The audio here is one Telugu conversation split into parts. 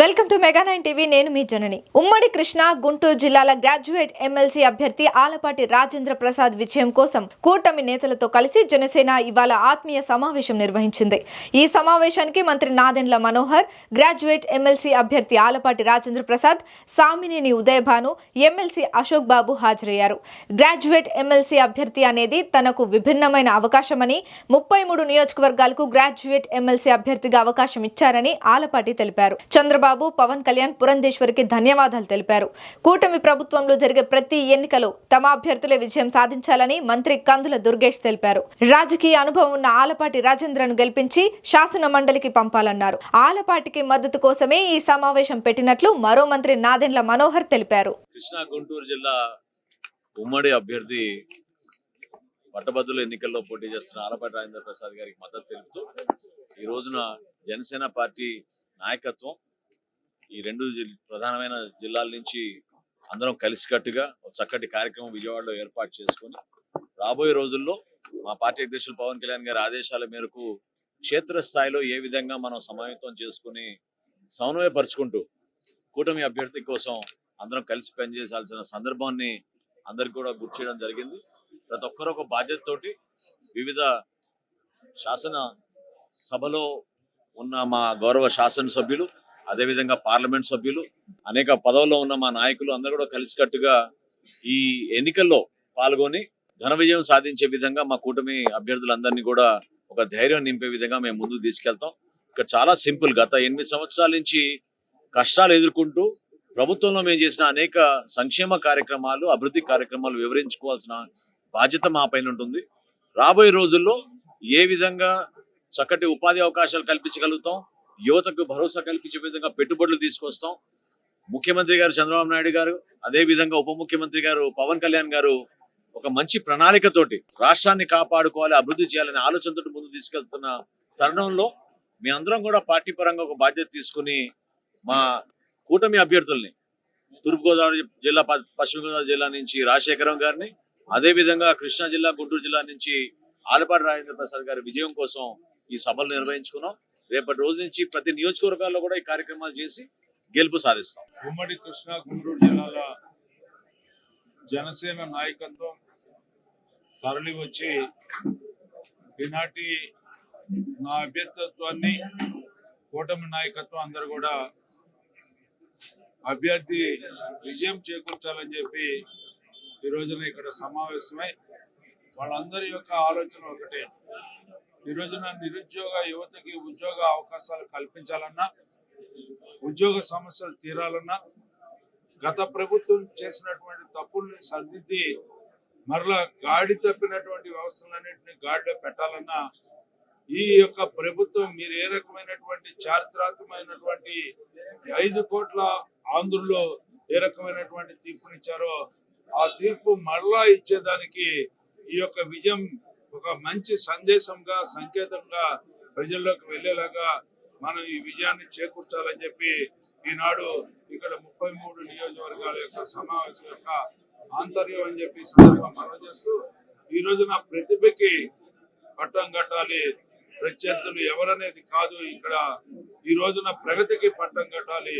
Welcome to mega nine TV నేను మీ జనని. ఉమ్మడి కృష్ణ గుంటూరు జిల్లాల గ్రాడ్యుయేట్ ఎమ్మెల్సీ అభ్యర్థి ఆలపాటి రాజేంద్ర ప్రసాద్ విజయం కోసం కూటమి నేతలతో కలిసి జనసేన ఇవాళ ఆత్మీయ సమావేశం నిర్వహించింది. ఈ సమావేశానికి మంత్రి నాదెండ్ల మనోహర్ గ్రాడ్యుయేట్ ఎమ్మెల్సీ అభ్యర్థి ఆలపాటి రాజేంద్ర ప్రసాద్ సామినేని ఉదయభాను ఎమ్మెల్సీ అశోక్ బాబు హాజరయ్యారు. గ్రాడ్యుయేట్ ఎమ్మెల్సీ అభ్యర్థి అనేది తనకు విభిన్నమైన అవకాశమని ముప్పై మూడు నియోజకవర్గాలకు గ్రాడ్యుయేట్ ఎమ్మెల్సీ అభ్యర్థిగా అవకాశం ఇచ్చారని ఆలపాటి తెలిపారు. చంద్రబాబు పవన్ కళ్యాణ్ పురంధేశ్వరికి ధన్యవాదాలు తెలిపారు. కూటమి ప్రభుత్వంలో జరిగే ప్రతి ఎన్నికలో తమ అభ్యర్థులే విజయం సాధించాలని మంత్రి కందుల దుర్గేష్ తెలిపారు. రాజకీయ అనుభవం ఉన్న ఆలపాటి రాజేంద్రను గెలిపించి శాసన మండలికి పంపాలన్నారు. ఆలపాటికి మద్దతు కోసమే ఈ సమావేశం పెట్టినట్లు మరో మంత్రి నాదెండ్ల మనోహర్ తెలిపారు. కృష్ణా గుంటూరు జిల్లా ఉమ్మడి అభ్యర్థి పట్టభద్రుల ఎన్నికల్లో పోటీ చేస్తున్న ఆలపాటి రాజేంద్ర ప్రసాద్ గారికి మద్దతు తెలుపుతూ ఈ రోజున జనసేన పార్టీ నాయకత్వం ఈ రెండు ప్రధానమైన జిల్లాల నుంచి అందరం కలిసికట్టుగా ఒక చక్కటి కార్యక్రమం విజయవాడలో ఏర్పాటు చేసుకొని రాబోయే రోజుల్లో మా పార్టీ అధ్యక్షులు పవన్ కళ్యాణ్ గారి ఆదేశాల మేరకు క్షేత్రస్థాయిలో ఏ విధంగా మనం సమాయత్తం చేసుకుని సమన్వయపరుచుకుంటూ కూటమి అభ్యర్థి కోసం అందరం కలిసి పనిచేయాల్సిన సందర్భాన్ని అందరికి కూడా గుర్తు చేయడం జరిగింది. ప్రతి ఒక్కరు ఒక బాధ్యతతోటి వివిధ శాసన సభలో ఉన్న మా గౌరవ శాసనసభ్యులు అదేవిధంగా పార్లమెంట్ సభ్యులు అనేక పదవుల్లో ఉన్న మా నాయకులు అందరూ కూడా కలిసికట్టుగా ఈ ఎన్నికల్లో పాల్గొని ఘన విజయం సాధించే విధంగా మా కూటమి అభ్యర్థులందరినీ కూడా ఒక ధైర్యం నింపే విధంగా మేము ముందుకు తీసుకెళ్తాం. ఇక్కడ చాలా సింపుల్ గత ఎనిమిది సంవత్సరాల నుంచి కష్టాలు ఎదుర్కొంటూ ప్రభుత్వంలో మేము చేసిన అనేక సంక్షేమ కార్యక్రమాలు అభివృద్ధి కార్యక్రమాలు వివరించుకోవాల్సిన బాధ్యత మా పైన ఉంటుంది. రాబోయే రోజుల్లో ఏ విధంగా చక్కటి ఉపాధి అవకాశాలు కల్పించగలుగుతాం? యువతకు భరోసా కల్పించే విధంగా పెట్టుబడులు తీసుకొస్తాం. ముఖ్యమంత్రి గారు చంద్రబాబు నాయుడు గారు అదే విధంగా ఉప ముఖ్యమంత్రి గారు పవన్ కళ్యాణ్ గారు ఒక మంచి ప్రణాళికతోటి రాష్ట్రాన్ని కాపాడుకోవాలి అభివృద్ధి చేయాలనే ఆలోచనతో ముందు తీసుకెళ్తున్న తరుణంలో మీ అందరం కూడా పార్టీ పరంగా ఒక బాధ్యత తీసుకుని మా కూటమి అభ్యర్థుల్ని తూర్పుగోదావరి జిల్లా ప- పశ్చిమ గోదావరి జిల్లా నుంచి రాజశేఖరం గారిని అదే విధంగా కృష్ణా జిల్లా గుంటూరు జిల్లా నుంచి ఆలపాటి రాజేంద్ర ప్రసాద్ గారి విజయం కోసం ఈ సభలు నిర్వహించుకున్నాం. రేపటి రోజు నుంచి ప్రతి నియోజకవర్గాల్లో కూడా ఈ కార్యక్రమాలు చేసి గెలుపు సాధిస్తాం. ఉమ్మడి కృష్ణా గుంటూరు జిల్లాల జనసేన నాయకత్వం తరలి వచ్చి ఈనాటి నా అభ్యర్థత్వాన్ని కూటమి నాయకత్వం అందరు కూడా అభ్యర్థి విజయం చేకూర్చాలని చెప్పి ఈ రోజున ఇక్కడ సమావేశమై వాళ్ళందరి యొక్క ఆలోచన ఒకటే. ఈ రోజున నిరుద్యోగ యువతకి ఉద్యోగ అవకాశాలు కల్పించాలన్నా ఉద్యోగ సమస్యలు తీరాలన్నా గత ప్రభుత్వం చేసినటువంటి తప్పుల్ని సరిదిద్ది మరలా గాడి తప్పినటువంటి వ్యవస్థలన్నింటినీ గాడిలో పెట్టాలన్నా ఈ యొక్క ప్రభుత్వం మీరు ఏ రకమైనటువంటి చారిత్రాత్మకమైనటువంటి ఐదు కోట్ల ఆంధ్రుల్లో ఏ రకమైనటువంటి తీర్పునిచ్చారో ఆ తీర్పు మరలా ఇచ్చేదానికి ఈ యొక్క విజయం ఒక మంచి సందేశంగా సంకేతంగా ప్రజల్లోకి వెళ్ళేలాగా మనం ఈ విజయాన్ని చేకూర్చాలని చెప్పి ఈనాడు ఇక్కడ ముప్పై మూడు నియోజకవర్గాల యొక్క సమావేశం యొక్క ఆంతర్యం అని చెప్పి ఈ సందర్భంగా మనం చేస్తూ ఈ రోజున ప్రతిభకి పట్టం కట్టాలి ప్రత్యర్థులు ఎవరనేది కాదు ఇక్కడ. ఈ రోజున ప్రగతికి పట్టం కట్టాలి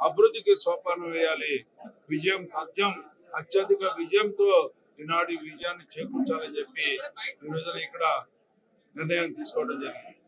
అభివృద్ధికి సోపానం వేయాలి విజయం తథ్యం అత్యధిక విజయంతో ఈనాడు విజయాన్ని చేకూర్చాలని చెప్పి ఈ రోజున ఇక్కడ నిర్ణయం తీసుకోవడం జరిగింది.